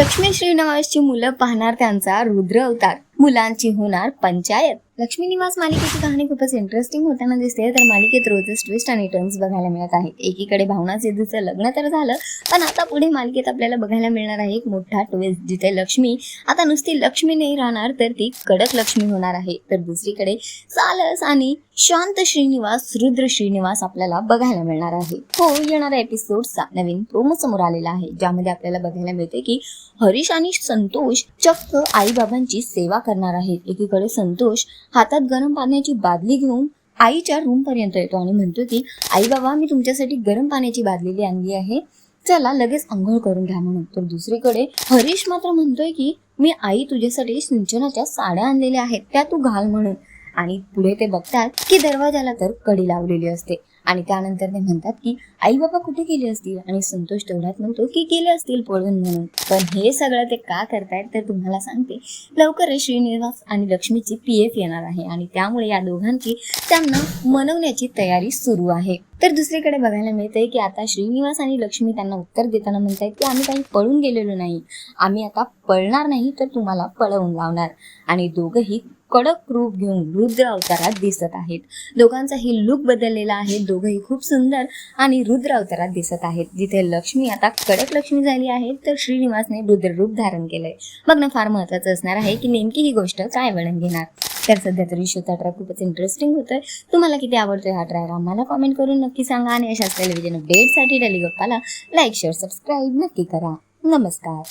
लक्ष्मी श्रीनिवासची मुलं पाहणार त्यांचा रुद्र अवतार. मुलांची होणार पंचायत. लक्ष्मी निवास मालिकेची कहाणी खूपच इंटरेस्टिंग होताना दिसते. तर मालिकेत रोजच ट्विस्ट आणि टर्न्स बघायला मिळत आहेत. एकीकडे भावना सिद्धूचं लग्न तर झालं पण आता पुढे मालिकेत आपल्याला बघायला मिळणार आहे एक मोठा ट्विस्ट जिथे लक्ष्मी आता नुसती लक्ष्मी नाही राहणार तर ती कडक लक्ष्मी होणार आहे. तर दुसरीकडे सालस आणि शांत श्रीनिवास रुद्र श्रीनिवास आपल्याला बघायला मिळणार आहे. हो येणाऱ्या एपिसोडचा नवीन प्रोमो समोर आलेला आहे ज्यामध्ये आपल्याला बघायला मिळते की हरीश आणि संतोष चक्क आईबाबांची सेवा करणार आहेत एकीकडे संतोष हातात गरम पाण्याची बादली घेऊन आईच्या रूम पर्यंत येतो आणि म्हणतो की आई बाबा मी तुमच्यासाठी गरम पाण्याची बादलेली आणली आहे. चला लगेच आंघोळ करून घ्या म्हणून. तर दुसरीकडे हरीश मात्र म्हणतोय की मी आई तुझ्यासाठी सिंचनाच्या साड्या आणलेल्या आहेत त्या तू घाल म्हणून. आणि पुढे ते बघतात की दरवाजाला तर कडी लावलेली असते. आणि त्यानंतर ते म्हणतात की आई बाबा कुठे गेले असतील? आणि संतोष तेवढ्यात म्हणतो की गेले असतील पळून म्हणून. पण हे सगळं ते का करतायत तर तुम्हाला सांगते. लवकरच श्रीनिवास आणि लक्ष्मीची पी एफ येणार आहे आणि त्यामुळे या दोघांची त्यांना मनवण्याची तयारी सुरू आहे. तर दुसरीकडे बघायला मिळतंय की आता श्रीनिवास आणि लक्ष्मी त्यांना उत्तर देताना म्हणतायत की आम्ही काही पळून गेलेलो नाही. आम्ही आता पळणार नाही तर तुम्हाला पळवून लावणार. आणि दोघंही कडक रूप घेऊन रुद्र अवतारात दिसत आहेत. दोघांचाही लुक बदललेला आहे. दोघंही खूप सुंदर आणि रुद्र अवतारात दिसत आहेत. जिथे लक्ष्मी आता कडक लक्ष्मी झाली आहे तर श्रीनिवासने रुद्र रूप धारण केलंय. बघणं फार महत्वाचं असणार आहे की नेमकी ही गोष्ट काय वळण घेणार. तर सध्या तरी शोधा ट्रॅक खूपच इंटरेस्टिंग होतोय. तुम्हाला किती आवडतोय हा ट्रॅक आम्हाला कॉमेंट करून नक्की सांगा आणि अशाच टेलिव्हिजन अपडेटसाठी टेलिगप्पाला लाईक शेअर सबस्क्राईब नक्की करा. नमस्कार.